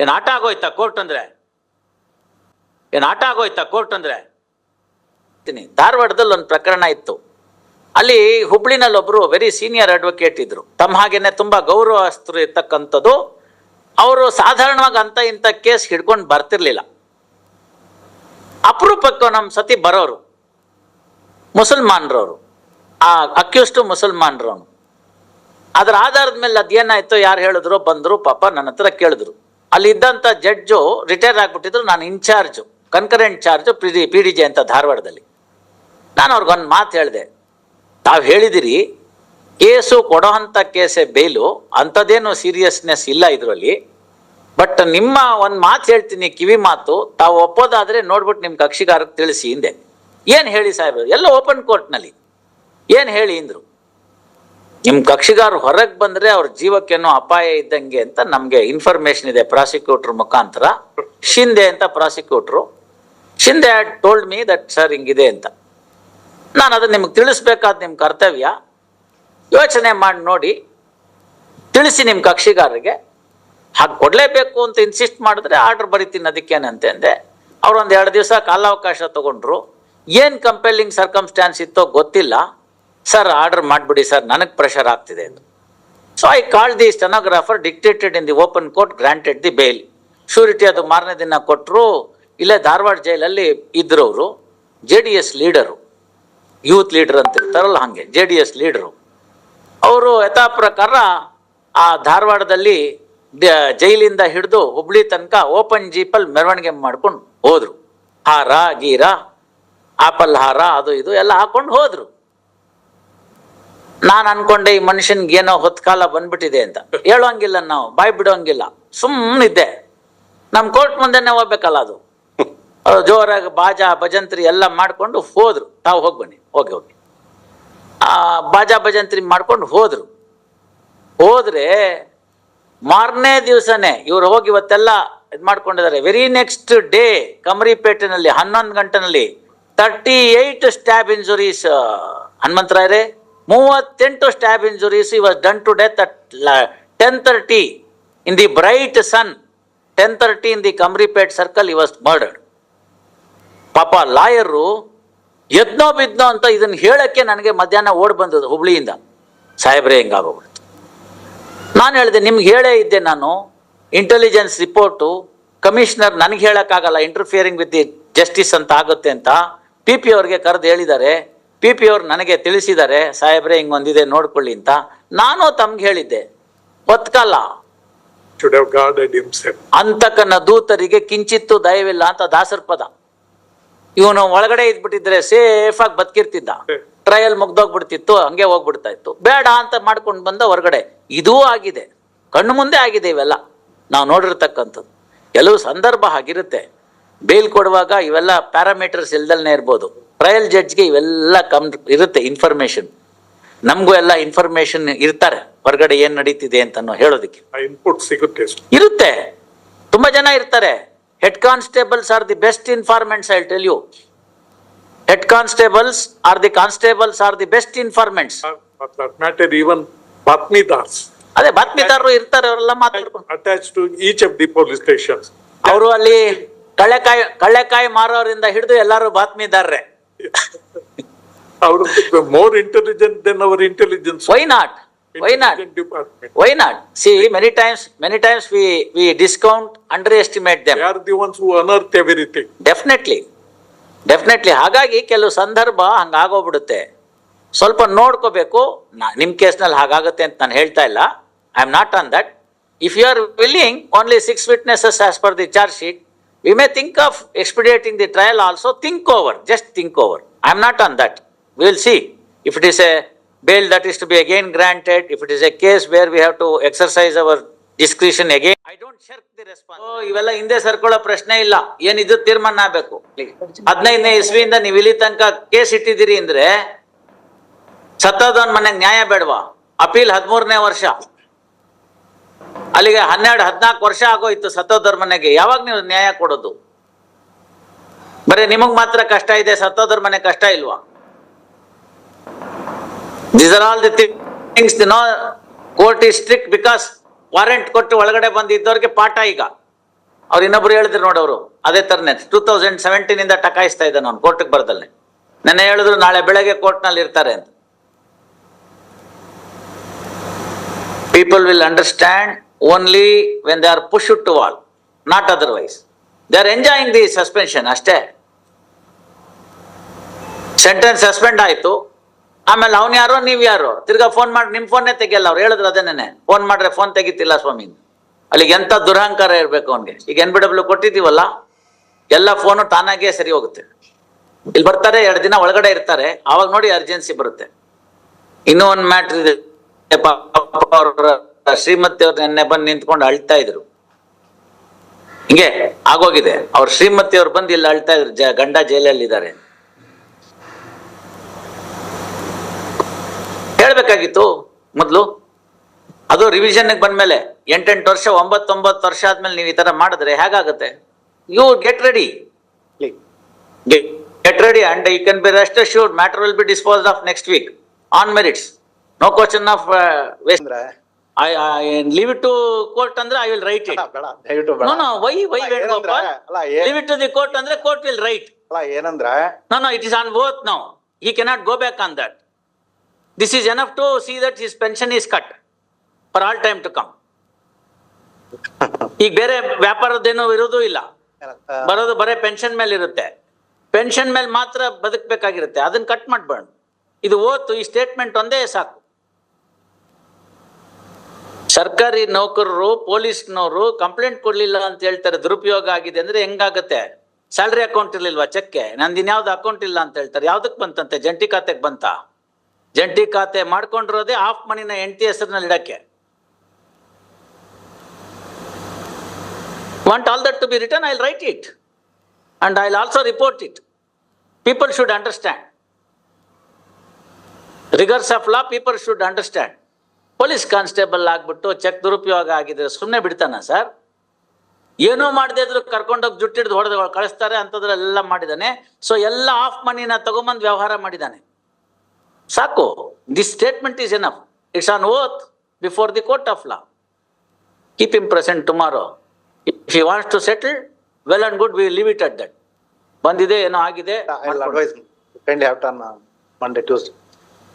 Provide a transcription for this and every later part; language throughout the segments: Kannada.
ಏನ್ ಆಟ ಆಗೋಯ್ತಾ ಕೋರ್ಟ್ ಅಂದ್ರೆ? ಏನು ಆಟ ಆಗೋಯ್ತಾ ಕೋರ್ಟ್ ಅಂದ್ರೆ. ಧಾರವಾಡದಲ್ಲಿ ಒಂದು ಪ್ರಕರಣ ಇತ್ತು. ಅಲ್ಲಿ ಹುಬ್ಳಿನಲ್ಲಿ ಒಬ್ಬರು ವೆರಿ ಸೀನಿಯರ್ ಅಡ್ವೊಕೇಟ್ ಇದ್ರು. ತಮ್ಮ ಹಾಗೇನೆ ತುಂಬಾ ಗೌರವಸ್ಥರು ಇರ್ತಕ್ಕಂಥದ್ದು ಅವರು ಸಾಧಾರಣವಾಗಿ ಅಂತ ಇಂಥ ಕೇಸ್ ಹಿಡ್ಕೊಂಡು ಬರ್ತಿರ್ಲಿಲ್ಲ. ಅಪರೂಪಕ್ಕೆ ನಮ್ಮ ಸತಿ ಬರೋರು. ಮುಸಲ್ಮಾನ್ರವರು. ಆ ಅಕ್ಯೂಸ್ಟು ಮುಸಲ್ಮಾನ್ರವನು. ಅದರ ಆಧಾರದ ಮೇಲೆ ಅದೇನಾಯ್ತು ಯಾರು ಹೇಳಿದ್ರು? ಬಂದ್ರು ಪಾಪ ನನ್ನ ಹತ್ರ ಕೇಳಿದ್ರು. ಅಲ್ಲಿ ಇದ್ದಂಥ ಜಡ್ಜು ರಿಟೈರ್ ಆಗಿಬಿಟ್ಟಿದ್ರು, ನಾನು incharge concurrent charge P D P D J ಅಂತ ಧಾರವಾಡದಲ್ಲಿ. ನಾನು ಅವ್ರಿಗೊಂದು ಮಾತು ಹೇಳಿದೆ, ತಾವು ಹೇಳಿದಿರಿ, ಕೇಸು ಕೊಡೋ ಅಂಥ ಕೇಸೇ ಬೇಲು, ಅಂಥದ್ದೇನು ಸೀರಿಯಸ್ನೆಸ್ ಇಲ್ಲ ಇದರಲ್ಲಿ. ಬಟ್ ನಿಮ್ಮ ಒಂದು ಮಾತು ಹೇಳ್ತೀನಿ, ಕಿವಿ ಮಾತು, ತಾವು ಒಪ್ಪೋದಾದರೆ ನೋಡ್ಬಿಟ್ಟು ನಿಮ್ಮ ಕಕ್ಷಿಗಾರಕ್ಕೆ ತಿಳಿಸಿ ಹಿಂದೆ ಏನು ಹೇಳಿ ಸಾಹೇಬ್ರು, ಎಲ್ಲ ಓಪನ್ ಕೋರ್ಟ್ನಲ್ಲಿ. ಏನು ಹೇಳಿ ಇಂದ್ರು? ನಿಮ್ಮ ಕಕ್ಷಿಗಾರ ಹೊರಗೆ ಬಂದ್ರೆ ಅವ್ರ ಜೀವಕ್ಕೇನೋ ಅಪಾಯ ಇದ್ದಂಗೆ ಅಂತ ನಮಗೆ ಇನ್ಫಾರ್ಮೇಶನ್ ಇದೆ ಪ್ರಾಸಿಕ್ಯೂಟರ್ ಮುಖಾಂತರ. ಶಿಂದೆ ಅಂತ prosecutor Shinde had told me that sir ಹಿಂಗಿದೆ ಅಂತ. ನಾನು ಅದನ್ನ ನಿಮ್ಗೆ ತಿಳಿಸ್ಬೇಕಾದ ನಿಮ್ಮ ಕರ್ತವ್ಯ. ಯೋಚನೆ ಮಾಡಿ ನೋಡಿ. ತಿಳಿಸಿ ನಿಮ್ಮ ಕಕ್ಷಿಗಾರರಿಗೆ. ಹಾಗೆ ಕೊಡಲೇಬೇಕು ಅಂತ ಇನ್ಸಿಸ್ಟ್ ಮಾಡಿದ್ರೆ ಆರ್ಡರ್ ಬರಿತೀನಿ ಅದಕ್ಕೇನಂತೆ ಅಂದೆ. ಅವ್ರು ಒಂದು ಎರಡು ದಿವಸ ಕಾಲಾವಕಾಶ ತಗೊಂಡ್ರು. ಏನು ಕಂಪೆಲ್ಲಿಂಗ್ ಸರ್ಕಮ್ಸ್ಟ್ಯಾನ್ಸ್ ಇತ್ತೋ ಗೊತ್ತಿಲ್ಲ. ಸರ್ ಆರ್ಡರ್ ಮಾಡಿಬಿಡಿ ಸರ್ ನನಗೆ ಪ್ರೆಷರ್ ಆಗ್ತಿದೆ ಅಂತ so I call the stenographer dictated in the open court granted the bail surety ಅದು ಮಾರನೇ ದಿನ ಕೊಟ್ಟರು ಇಲ್ಲೇ ಧಾರವಾಡ ಜೈಲಲ್ಲಿ ಇದ್ರು ಅವರು J D S leader youth leader ಅಂತ ಇರ್ತಾರಲ್ಲ ಹಾಗೆ ಜೆ ಡಿ ಎಸ್ ಲೀಡರು ಅವರು ಯಥಾ ಪ್ರಕಾರ ಆ ಧಾರವಾಡದಲ್ಲಿ ಜೈಲಿಂದ ಹಿಡಿದು ಹುಬ್ಳಿ ತನಕ ಓಪನ್ ಜೀಪಲ್ಲಿ ಮೆರವಣಿಗೆ ಮಾಡ್ಕೊಂಡು ಹೋದರು. ಹಾರ, ಗೀರ, ಆಪಲ್ ಹಾರ, ಅದು ಇದು ಎಲ್ಲ ಹಾಕೊಂಡು ಹೋದ್ರು. ನಾನು ಅನ್ಕೊಂಡೆ ಈ ಮನುಷ್ಯನ್ಗೆ ಏನೋ ಹೊತ್ಕಾಲ ಬಂದ್ಬಿಟ್ಟಿದೆ ಅಂತ. ಹೇಳೋಂಗಿಲ್ಲ ನಾವು ಬಾಯ್ ಬಿಡೋಂಗಿಲ್ಲ. ಸುಮ್ಮನಿದ್ದೆ ನಮ್ಮ ಕೋರ್ಟ್ ಮುಂದೆನೆ ಹೋಗ್ಬೇಕಲ್ಲ ಅದು. ಜೋರಾಗಿ ಬಾಜಾ ಭಜಂತ್ರಿ ಎಲ್ಲ ಮಾಡ್ಕೊಂಡು ಹೋದ್ರು. ತಾವು ಹೋಗಿ ಬನ್ನಿ. ಹೋಗಿ ಹೋಗಿ ಆ ಬಾಜಾ ಭಜಂತ್ರಿ ಮಾಡ್ಕೊಂಡು ಹೋದ್ರು. ಹೋದ್ರೆ ಮಾರನೇ ದಿವಸನೇ ಇವ್ರು ಹೋಗಿ ಇವತ್ತೆಲ್ಲ ಇದು ಮಾಡ್ಕೊಂಡಿದ್ದಾರೆ. ವೆರಿ ನೆಕ್ಸ್ಟ್ ಡೇ ಕಮರಿಪೇಟೆನಲ್ಲಿ ಹನ್ನೊಂದು ಗಂಟೆನಲ್ಲಿ ತರ್ಟಿ ಏಯ್ಟ್ ಸ್ಟ್ಯಾಬ್ ಇಂಜುರೀಸ್ ಹನುಮಂತರಾಯರೇ. ಮೂವತ್ತೆಂಟು stab injuries he was done to death at ten thirty in the bright sun ten thirty in the Kamripet circle he was murdered ಪಾಪ ಲಾಯರು ಎದ್ನೋ ಬಿದ್ನೋ ಅಂತ ಇದನ್ನು ಹೇಳಕ್ಕೆ ನನಗೆ ಮಧ್ಯಾಹ್ನ ಓಡ್ ಬಂದದ್ದು ಹುಬ್ಳಿಯಿಂದ. ಸಾಹೇಬ್ರೆ ಹಿಂಗಾಗೋಗ್ಬಿಡ್ತು ನಾನು ಹೇಳಿದೆ, ನಿಮ್ಗೆ ಹೇಳೇ ಇದ್ದೆ ನಾನು. ಇಂಟೆಲಿಜೆನ್ಸ್ ರಿಪೋರ್ಟು ಕಮಿಷನರ್ ನನಗೆ ಹೇಳೋಕ್ಕಾಗಲ್ಲ ಇಂಟರ್ಫಿಯರಿಂಗ್ ವಿತ್ ದಿ ಜಸ್ಟಿಸ್ ಅಂತ ಆಗುತ್ತೆ ಅಂತ ಪಿ ಪಿ ಅವ್ರಿಗೆ ಕರೆದು ಹೇಳಿದ್ದಾರೆ. ಪಿ ಪಿ ಅವ್ರು ನನಗೆ ತಿಳಿಸಿದ್ದಾರೆ ಸಾಹೇಬ್ರೆ ಹಿಂಗೊಂದಿದೆ ನೋಡ್ಕೊಳ್ಳಿ ಅಂತ. ನಾನು ತಮ್ಗೆ ಹೇಳಿದ್ದೆ ಒತ್ಕಲ್ಲ. ಅಂತಕನ ದೂತರಿಗೆ ಕಿಂಚಿತ್ತು ದಯವಿಲ್ಲ ಅಂತ ದಾಸರ ಪದ. ಇವನು ಒಳಗಡೆ ಇದ್ಬಿಟ್ಟಿದ್ರೆ ಸೇಫ್ ಆಗಿ ಬದುಕಿರ್ತಿದ್ದ. ಟ್ರಯಲ್ ಮುಗ್ದೋಗ್ಬಿಡ್ತಿತ್ತು ಹಂಗೆ ಹೋಗ್ಬಿಡ್ತಾ ಇತ್ತು. ಬೇಡ ಅಂತ ಮಾಡ್ಕೊಂಡು ಬಂದ ಹೊರಗಡೆ. ಇದೂ ಆಗಿದೆ. ಕಣ್ಣು ಮುಂದೆ ಆಗಿದೆ ಇವೆಲ್ಲ. ನಾವು ನೋಡಿರ್ತಕ್ಕಂಥದ್ದು. ಕೆಲವು ಸಂದರ್ಭ ಆಗಿರುತ್ತೆ ಬೇಲ್ ಕೊಡುವಾಗ ಇವೆಲ್ಲ ಪ್ಯಾರಾಮೀಟರ್ಸ್ ಇಲ್ದಲ್ನೇ ಇರ್ಬೋದು. ಟ್ರಯಲ್ ಜಡ್ಜ್ಗೆ ಇವೆಲ್ಲ ಕಮ್ ಇರುತ್ತೆ ಇನ್ಫಾರ್ಮೇಶನ್ ನಮಗೂ ಎಲ್ಲ ಇನ್ಫಾರ್ಮೇಶನ್ ಇರ್ತಾರೆ. ಹೊರಗಡೆ ಏನ್ ನಡೀತಿದೆ ಅಂತ ಹೇಳೋದಕ್ಕೆ. input ಸಿಗುತ್ತೆ ಇರುತ್ತೆ. ತುಂಬಾ ಜನ ಇರ್ತಾರೆ. Head constables are the best informants I tell you head constables are the constables are the best informants even ಬಾತ್ಮಿದಾರ್ಸ್ ಅದೇ ಬಾತ್ಮಿದಾರರು ಇರ್ತಾರೆ ಅವರೆಲ್ಲ ಮಾತಾಡ್ಕೊಂಡು. Attach to each of the. ಅವರು ಅಲ್ಲಿ ಕಳ್ಳೆಕಾಯಿ ಕಳ್ಳೆಕಾಯಿ ಮಾರೋರಿಂದ ಹಿಡಿದು ಎಲ್ಲರೂ ಬಾತ್ಮೀದಾರರೇ Our more intelligent than our intelligence. Why not why not. Why not see many times many times we we discount underestimate them are are the ones who unearth everything. Definitely definitely ಹಾಗಾಗಿ ಕೆಲವು ಸಂದರ್ಭ ಹಂಗಾಗೋಗ್ಬಿಡುತ್ತೆ. ಸ್ವಲ್ಪ ನೋಡ್ಕೋಬೇಕು. ನಿಮ್ಮ ಕೇಸ್ನಲ್ಲಿ ಹಾಗಾಗುತ್ತೆ ಅಂತ ನಾನು ಹೇಳ್ತಾ ಇಲ್ಲ. I am not on that if you are willing only six witnesses as per the charge sheet we may think of expediting the trial also think over just think over I am not on that we will see if it is a bail that is to be again granted, if it is a case where we have to exercise our discretion again, I don't shirk the response. ಓ, ಇವೆಲ್ಲ ಹಿಂದೆ ಸರ್ಕೊಳ್ಳೋ ಪ್ರಶ್ನೆ ಇಲ್ಲ. ಏನಿದು ತೀರ್ಮಾನ ಆಗ್ಬೇಕು? ಹದಿನೈದನೇ ಇಸ್ವಿಯಿಂದ ನೀವು ಇಲ್ಲಿ ತನಕ ಕೇಸ್ ಇಟ್ಟಿದ್ದೀರಿ ಅಂದ್ರೆ ಸತ್ತೋದವನ್ ಮನೆಗೆ ನ್ಯಾಯ ಬೇಡವಾ? ಅಪೀಲ್ ಹದಿಮೂರನೇ ವರ್ಷ. ಅಲ್ಲಿಗೆ ಹನ್ನೆರಡು, ಹದಿನಾಲ್ಕು ವರ್ಷ ಆಗೋಯ್ತು ಸತ್ತೋದ್ರ ಮನೆಗೆ ಯಾವಾಗ ನೀವು ನ್ಯಾಯ ಕೊಡೋದು? ಬರೀ ನಿಮಗ್ ಮಾತ್ರ ಕಷ್ಟ ಇದೆ ಸತ್ತೋದ್ರ ಮನೆ ಕಷ್ಟ ಇಲ್ವಾ? These are all the things no court is strict because warrant ಕೊಟ್ಟು ಒಳಗಡೆ ಬಂದಿದ್ದವ್ರಿಗೆ ಪಾಠ ಈಗ. ಅವ್ರು ಇನ್ನೊಬ್ರು ಹೇಳಿದ್ರು ನೋಡವ್ರು ಅದೇ ತರನೇ. ಟೂ ತೌಸಂಡ್ ಸೆವೆಂಟೀನ್ ಇಂದ ಟಕಾಯಿಸ್ತಾ ಇದ್ದಾನೆ ಅವ್ನು ಕೋರ್ಟ್ಗೆ ಬರ್ದಲ್ಲೇ ನೆನ್ನೆ ಹೇಳಿದ್ರು ನಾಳೆ ಬೆಳಗ್ಗೆ ಕೋರ್ಟ್ನಲ್ಲಿ ಇರ್ತಾರೆ ಅಂತ. People will understand only when they are pushed to wall, not otherwise. They are enjoying the suspension ಅಷ್ಟೇ. ಸೆಂಟೆನ್ಸ್ ಸಸ್ಪೆಂಡ್ ಆಯಿತು. ಆಮೇಲೆ ಅವ್ನು ಯಾರೋ ನೀವು ಯಾರೋ? ತಿರ್ಗಾ ಫೋನ್ ಮಾಡಿ ನಿಮ್ಮ ಫೋನ್ನೇ ತೆಗಿಯಲ್ಲ ಅವ್ರು ಹೇಳಿದ್ರು ಅದೇನೇನೆ ಫೋನ್ ಮಾಡ್ರೆ ಫೋನ್ ತೆಗಿತಿಲ್ಲ ಸ್ವಾಮಿ. ಅಲ್ಲಿಗೆ ಎಂಥ ದುರಹಂಕಾರ ಇರಬೇಕು ಅವ್ನಿಗೆ. ಈಗ ಎನ್ ಬಿ ಡಬ್ಲ್ಯೂ ಕೊಟ್ಟಿದ್ದೀವಲ್ಲ ಎಲ್ಲ ಫೋನು ತಾನಾಗೆ ಸರಿ ಹೋಗುತ್ತೆ. ಇಲ್ಲಿ ಬರ್ತಾರೆ ಎರಡು ದಿನ ಒಳಗಡೆ ಇರ್ತಾರೆ. ಆವಾಗ ನೋಡಿ ಅರ್ಜೆನ್ಸಿ ಬರುತ್ತೆ. ಇನ್ನೂ ಒಂದು ಮ್ಯಾಟ್ರ್ ಇದೆ. ಅವ್ರ ಶ್ರೀಮತಿ ಅವ್ರ ನೆನ್ನೆ ಬಂದು ನಿಂತ್ಕೊಂಡು ಅಳ್ತಾ ಇದ್ರು. ಹಿಂಗೆ ಆಗೋಗಿದೆ. ಅವ್ರ ಶ್ರೀಮತಿ ಅವ್ರು ಬಂದು ಇಲ್ಲಿ ಅಳ್ತಾ ಇದ್ರು ಗಂಡ ಜೈಲಲ್ಲಿ ಇದ್ದಾರೆ ಹೇಳ್ಬೇಕಾಗಿತ್ತು ಮೊದ್ಲು? ಅದು ರಿವಿಷನ್ ಬಂದ್ಮೇಲೆ ಎಂಟೆಂಟು ವರ್ಷ ಒಂಬತ್ತೊಂಬತ್ತು ವರ್ಷ ಆದ್ಮೇಲೆ ನೀವು ಈ ತರ ಮಾಡಿದ್ರೆ ಹೇಗಾಗುತ್ತೆ? You get ready get ready and you can be rest assured matter will be dispose of next week on merits no question of waste ಅಂದ್ರೆ? I leave it to court ಅಂದ್ರೆ ಐ ವಿಲ್ ರೈಟ್ ಇಟ್ ಬೇಡ ದಯವಿಟ್ಟು ಬೇಡ. ನೋ ನೋ ವೈ ವೈ ಅಲ್ಲ, ಏನಂದ್ರೆ ಅಲ್ಲ ಏ- leave it to the court ಅಂದ್ರೆ ಕೋರ್ಟ್ ವಿಲ್ ರೈಟ್ ಅಲ್ಲ ಏನಂದ್ರೆ? No, no, it is on both now. He cannot go back on that. This is enough to see that his pension is cut for all time to come. ಈಗ ಬೇರೆ ವ್ಯಾಪಾರದ್ದೇನೂ ಇರೋದು ಇಲ್ಲ. ಬರೋದು ಬರೇ ಪೆನ್ಷನ್ ಮೇಲೆ ಇರುತ್ತೆ. ಪೆನ್ಷನ್ ಮೇಲೆ ಮಾತ್ರ ಬದುಕಬೇಕಾಗಿರುತ್ತೆ. ಅದನ್ನ ಕಟ್ ಮಾಡ್ಬೇಡ ಇದು ಓತು ಈ ಸ್ಟೇಟ್ಮೆಂಟ್ ಒಂದೇ ಸಾಕು. ಸರ್ಕಾರಿ ನೌಕರರು ಪೊಲೀಸ್ನವರು ಕಂಪ್ಲೇಂಟ್ ಕೊಡ್ಲಿಲ್ಲ ಅಂತ ಹೇಳ್ತಾರೆ ದುರುಪಯೋಗ ಆಗಿದೆ ಅಂದ್ರೆ ಹೆಂಗಾಗತ್ತೆ? ಸ್ಯಾಲ್ರಿ ಅಕೌಂಟ್ ಇರ್ಲಿಲ್ವಾ ಚೆಕ್ಕೆ ನಂದು ಇನ್ಯಾವ್ದು ಅಕೌಂಟ್ ಇಲ್ಲ ಅಂತ ಹೇಳ್ತಾರೆ. ಯಾವ್ದಕ್ ಬಂತಂತೆ? ಜಂಟಿ ಖಾತೆಗೆ ಬಂತ? ಜಂಟಿ ಖಾತೆ ಮಾಡ್ಕೊಂಡಿರೋದೇ ಆಫ್ ಮನಿನ ಎಂಟಿ ಹೆಸರಿನಲ್ಲಿ ಇಡಕ್ಕೆ. Want all that to be written, I'll write it And I'll also report it people should understand rigours of law people should understand. Police constable ಆಗ್ಬಿಟ್ಟು ಚೆಕ್ ದುರುಪಯೋಗ ಆಗಿದ್ರೆ ಸುಮ್ಮನೆ ಬಿಡ್ತಾನ ಸರ್? ಏನೂ ಮಾಡದೇ ಇದ್ರು ಕರ್ಕೊಂಡೋಗಿ ಜುಟ್ಟಿಡ್ದು ಹೊಡೆದು ಕಳಿಸ್ತಾರೆ ಅಂತದ್ರಲ್ಲೆಲ್ಲ ಮಾಡಿದ್ದಾನೆ ಸೊ ಎಲ್ಲ ಆಫ್ ಮನಿನ ತಗೊಂಬಂದು ವ್ಯವಹಾರ ಮಾಡಿದ್ದಾನೆ ಸಾಕು. This statement is enough it's on oath before the court of law keep him present tomorrow if you wants to settle well and good we leave it at that ಬಂದಿದೆ ಏನೋ ಆಗಿದೆ Monday advise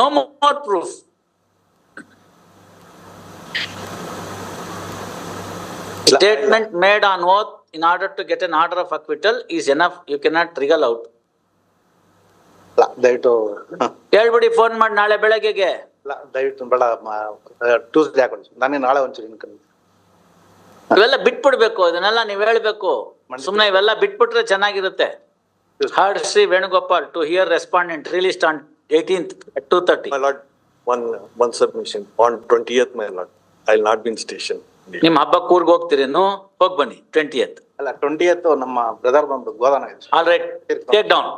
no more proof Statement made on oath in order to get an order of acquittal is enough. You cannot wriggle out. ದಯವಿಟ್ಟು ಹೇಳ್ಬಿಡಿ ಫೋನ್ ಮಾಡಿ ನಾಳೆ ಬೆಳಗ್ಗೆಗೆ. ದಯವಿಟ್ಟು ಬೇಡ ಟ್ಯೂಸ್ಡೇ ಹಾಕೊಂಡು ನಾನೇ ನಾಳೆ ಒಂಚೂರು ಇನ್ಕಮ್. ಇವೆಲ್ಲ ಬಿಟ್ಬಿಡ್ಬೇಕು ಇದನ್ನೆಲ್ಲ ನೀವ್ ಹೇಳ್ಬೇಕು. ಸುಮ್ನೆ ಇವೆಲ್ಲ ಬಿಟ್ಬಿಟ್ರೆ ಚೆನ್ನಾಗಿರುತ್ತೆ. Shri Venugopal to hear respondent released on eighteenth two thirty My lord, one, one submission. On twentieth, my lord, I'll not be in station. ನಿಮ್ ಹಬ್ಬಕ್ಕೆ ಊರ್ಗ್ ಹೋಗ್ತೀರೇನು ಹೋಗ್ ಬನ್ನಿ ಟ್ವೆಂಟಿಯತ್ ಅಲ್ಲ ಟ್ವೆಂಟಿ ನಮ್ಮ ಬ್ರದರ್ ಬಂದು ಗೋದಾನ ಇದೆ. All right take down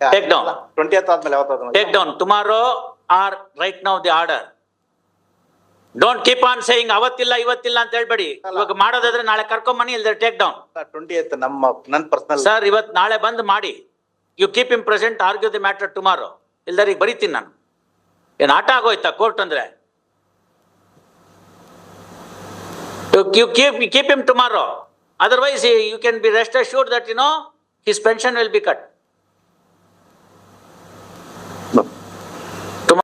Take down. Twenty ಆದ್ಮೇಲೆ ಯಾವತ್ತಾದ್ರು take down tomorrow or right now the order don't keep on saying ಅವತ್ತಿಲ್ಲ ಇವತ್ತಿಲ್ಲ ಅಂತ ಹೇಳ್ಬೇಡಿ. ಇವಾಗ ಮಾಡೋದಾದ್ರೆ ನಾಳೆ ಕರ್ಕೊಂಬನ್ನಿ ಇಲ್ದ್ರೆ ಟೇಕ್ ಡೌನ್ ಟ್ವೆಂಟಿ ಎತ್ ನಮ್ಮ ನನ್ ಪರ್ಸನಲ್ ಸರ್ ಇವತ್ ನಾಳೆ ಬಂದು ಮಾಡಿ. You keep him present argue the matter tomorrow ಇಲ್ದರೆ ಈಗ ಬರೀತೀನಿ ನಾನು. ಏನು ಆಟ ಆಗೋಯ್ತಾ ಕೋರ್ಟ್ ಅಂದರೆ? You keep keep him tomorrow otherwise you can be rest assure that you know his pension will be cut